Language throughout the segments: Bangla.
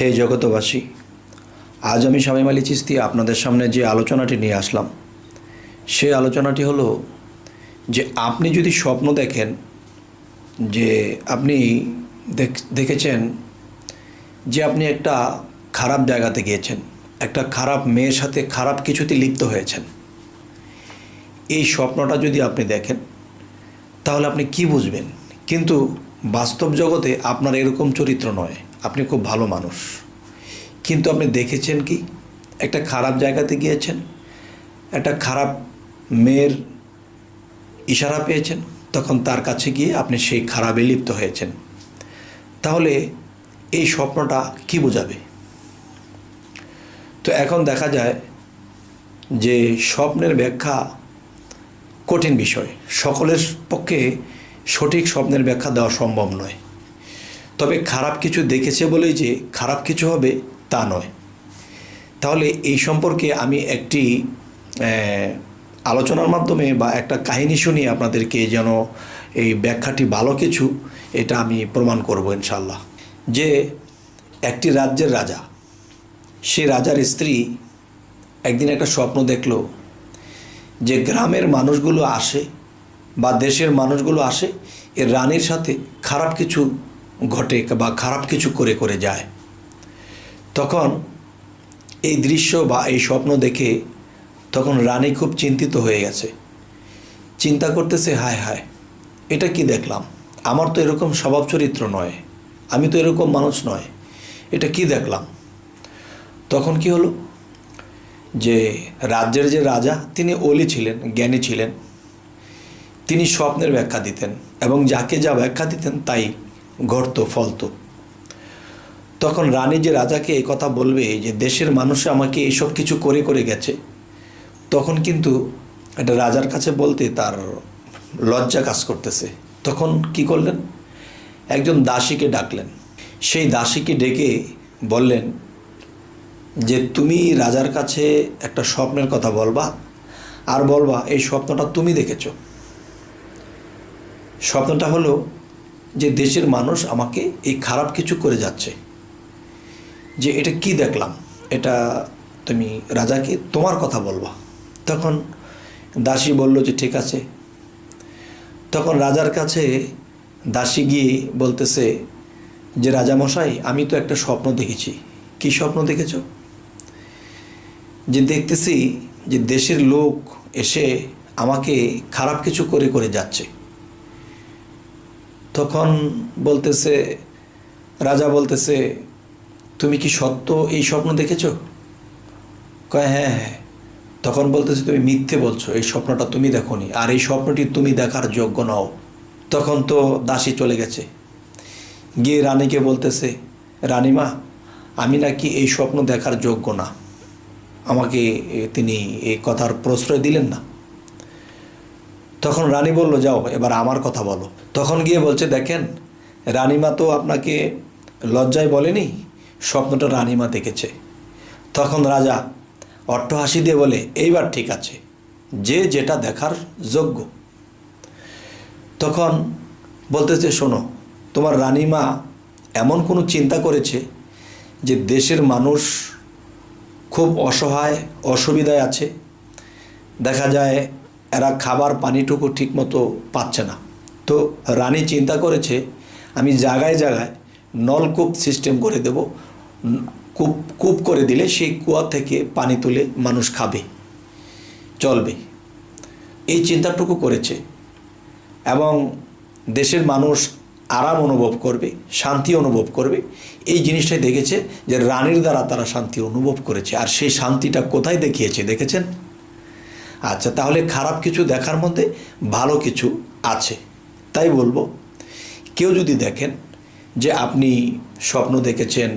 হে জগতবাসী আজ আমি স্বামী আলী চিস্তি আপনাদের সামনে যে আলোচনাটি নিয়ে আসলাম সেই আলোচনাটি হলো যে আপনি যদি স্বপ্ন দেখেন যে আপনি দেখ- দেখেছেন যে আপনি একটা খারাপ জায়গাতে গিয়েছেন, একটা খারাপ মেয়ের সাথে খারাপ কিছুতে লিপ্ত হয়েছেন, এই স্বপ্নটা যদি আপনি দেখেন, তাহলে আপনি কি বুঝবেন? কিন্তু বাস্তব জগতে আপনার এরকম চরিত্র নয়। আপনি খুব ভালো মানুষ। কিন্তু আপনি দেখেছেন কি? একটা খারাপ জায়গাতে গিয়েছেন, একটা খারাপ মেয়ের ইশারা পেয়েছেন, তখন তার কাছে গিয়ে আপনি সেই খারাপে লিপ্ত হয়েছেন। তাহলে এই স্বপ্নটা কি বোঝাবে? তো এখন দেখা যায় যে স্বপ্নের ব্যাখ্যা কঠিন বিষয়। সকলের পক্ষে সঠিক স্বপ্নের ব্যাখ্যা দেওয়া সম্ভব নয়। তবে খারাপ কিছু দেখেছে বলেই যে খারাপ কিছু হবে তা নয়। তাহলে এই সম্পর্কে আমি একটি আলোচনার মাধ্যমে বা একটা কাহিনী শুনিয়ে আপনাদেরকে যেন এই ব্যাখ্যাটি ভালো কিছু, এটা আমি প্রমাণ করব ইনশাল্লাহ যে একটি রাজ্যের রাজা, সে রাজার স্ত্রী একদিন একটা স্বপ্ন দেখল যে গ্রামের মানুষগুলো আসে বা দেশের মানুষগুলো আসে এর রানীর সাথে খারাপ কিছু ঘটে বা খারাপ কিছু করে করে যায়। তখন এই দৃশ্য বা এই স্বপ্ন দেখে তখন রানী খুব চিন্তিত হয়ে গেছে। চিন্তা করতেছে, হায় হায়, এটা কি দেখলাম? আমার তো এরকম স্বভাব চরিত্র নয়। আমি তো এরকম মানুষ নয়। এটা কি দেখলাম? তখন কি হলো? যে রাজ্যের যে রাজা, তিনি অলি ছিলেন, জ্ঞানী ছিলেন। তিনি স্বপ্নের ব্যাখ্যা দিতেন এবং যাকে যা ব্যাখ্যা দিতেন তাই ঘটত ফলত তখন রানী যে রাজাকে এই কথা বলবে যে দেশের মানুষ আমাকে এইসব কিছু করে করে গেছে, তখন কিন্তু এটা রাজার কাছে বলতে তার লজ্জা কাজ করতেছে। তখন কি করলেন? একজন দাসীকে ডাকলেন। সেই দাসীকে ডেকে বললেন যে, তুমি রাজার কাছে একটা স্বপ্নের কথা বলবা, আর বলবা, এই স্বপ্নটা তুমি দেখেছ। স্বপ্নটা হলো যে দেশের মানুষ আমাকে এই খারাপ কিছু করে যাচ্ছে। যে এটা কি দেখলাম? এটা তুমি রাজাকে তোমার কথা বলবা। তখন দাসী বলল যে, ঠিক আছে। তখন রাজার কাছে দাসী গিয়ে বলতেছে যে, রাজামশাই, আমি তো একটা স্বপ্ন দেখেছি। কি স্বপ্ন দেখেছ? যে দেখতেছি যে দেশের লোক এসে আমাকে খারাপ কিছু করে করে যাচ্ছে। তখন বলতেছে, রাজা বলতেছে, তুমি কি সত্য এই স্বপ্ন দেখেছ? কয় হ্যাঁ হ্যাঁ। তখন বলতেছে, তুমি মিথ্যে বলছো, এই স্বপ্নটা তুমি দেখোনি, আর এই স্বপ্নটি তুমি দেখার যোগ্য নও। তখন তো দাসী চলে গেছে। গিয়ে রানীকে বলতেছে, রানীমা, আমি নাকি এই স্বপ্ন দেখার যোগ্য না। আমাকে তিনি এই কথার প্রশ্রয় দিলেন না। তখন রানী বলল, যাও, এবার আমার কথা বলো। তখন গিয়ে বলছে, দেখেন, রানীমা তো আপনাকে লজ্জায় বলেনি? স্বপ্নটা রানীমা দেখেছে। তখন রাজা অট্টহাসি দিয়ে বলে, এইবার ঠিক আছে, যে যেটা দেখার যোগ্য। তখন বলতেছে, শোনো, তোমার রানীমা এমন কোনো চিন্তা করেছে যে দেশের মানুষ খুব অসহায়, অসুবিধায় আছে? দেখা যায় এরা খাবার পানিটুকু ঠিকমতো পাচ্ছে না। তো রানী চিন্তা করেছে, আমি জায়গায় জায়গায় নলকূপ সিস্টেম করে দেব। কূপ কূপ করে দিলে সেই কুয়া থেকে পানি তুলে মানুষ খাবে, চলবে। এই চিন্তাটুকু করেছে এবং দেশের মানুষ আরাম অনুভব করবে, শান্তি অনুভব করবে। এই জিনিসটাই দেখেছে যে রানীর দ্বারা তারা শান্তি অনুভব করেছে। আর সেই শান্তিটা কোথায় দেখিয়েছে, দেখেছেন? আচ্ছা তাহলে খারাপ কিছু দেখার মধ্যে ভালো কিছু আছে। তাই বলব, কেউ যদি দেখেন যে আপনি স্বপ্ন দেখেছেন,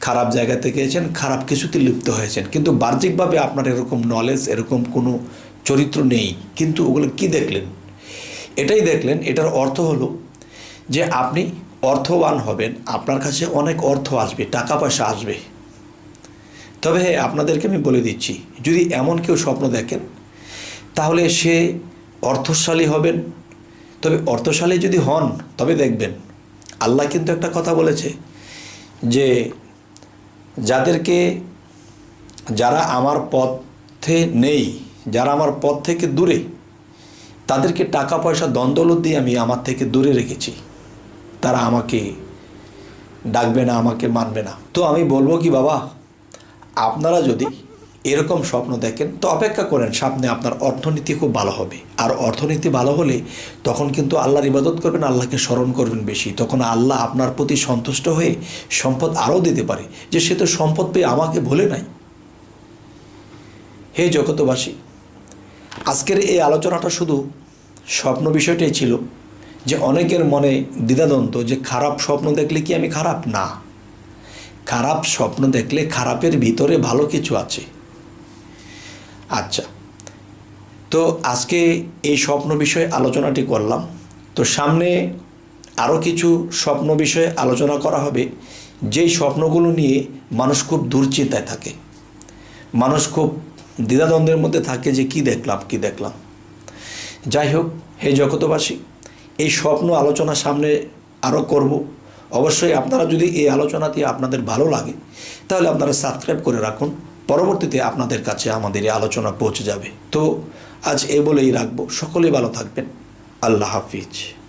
খারাপ জায়গাতে গিয়েছেন খারাপ কিছুতে লিপ্ত হয়েছেন, কিন্তু বাহ্যিকভাবে আপনার এরকম নলেজ এরকম কোনো চরিত্র নেই, কিন্তু ওগুলো কি দেখলেন? এটাই দেখলেন, এটার অর্থ হলো যে আপনি অর্থবান হবেন, আপনার কাছে অনেক অর্থ আসবে, টাকা পয়সা আসবে। তবে হ্যাঁ আপনাদেরকে আমি বলে দিচ্ছি, যদি এমন কেউ স্বপ্ন দেখেন তাহলে সে অর্থশালী হবেন। তবে অর্থশালী যদি হন, তবে দেখবেন, আল্লাহ কিন্তু একটা কথা বলেছে যে, যাদেরকে, যারা আমার পথে নেই, যারা আমার পথ থেকে দূরে, তাদেরকে টাকা, পয়সা দ্বন্দ্বলত দিয়ে আমি আমার থেকে দূরে রেখেছি। তারা আমাকে ডাকবে না, আমাকে মানবে না। তো আমি বলব কি, বাবা, আপনারা যদি এরকম স্বপ্ন দেখেন, তো অপেক্ষা করেন সামনে আপনার অর্থনীতি খুব ভালো হবে। আর অর্থনীতি ভালো হলে তখন কিন্তু আল্লাহর ইবাদত করবেন, আল্লাহকে স্মরণ করবেন বেশি। তখন আল্লাহ আপনার প্রতি সন্তুষ্ট হয়ে সম্পদ আরও দিতে পারে। যে সে তো সম্পদ পেয়ে আমাকে ভুলে নাই। হে জগতবাসী আজকের এই আলোচনাটা শুধু স্বপ্ন বিষয়টাই ছিল, যে অনেকের মনে দ্বিধাদ্বন্দ্ব, যে খারাপ স্বপ্ন দেখলে কি আমি খারাপ? না। খারাপ স্বপ্ন দেখলে খারাপের ভিতরে ভালো কিছু আছে। আচ্ছা। তো আজকে এই স্বপ্ন বিষয়ে আলোচনাটি করলাম। তো সামনে আরও কিছু স্বপ্ন বিষয়ে আলোচনা করা হবে। যেই স্বপ্নগুলো নিয়ে মানুষ খুব দুশ্চিন্তায় থাকে। মানুষ খুব দ্বিধাদ্বন্দ্বের মধ্যে থাকে যে কি দেখলাম কি দেখলাম। যাই হোক, হে জগতবাসী এই স্বপ্ন আলোচনা সামনে আরও করব। অবশ্যই আপনারা যদি এই আলোচনাটি আপনাদের ভালো লাগে, তাহলে আপনারা সাবস্ক্রাইব করে রাখুন। পরবর্তীতে আপনাদের কাছে আমাদের এই আলোচনা পৌঁছে যাবে। তো আজ এ বলেই রাখব। সকলে ভালো থাকবেন। আল্লাহ হাফিজ।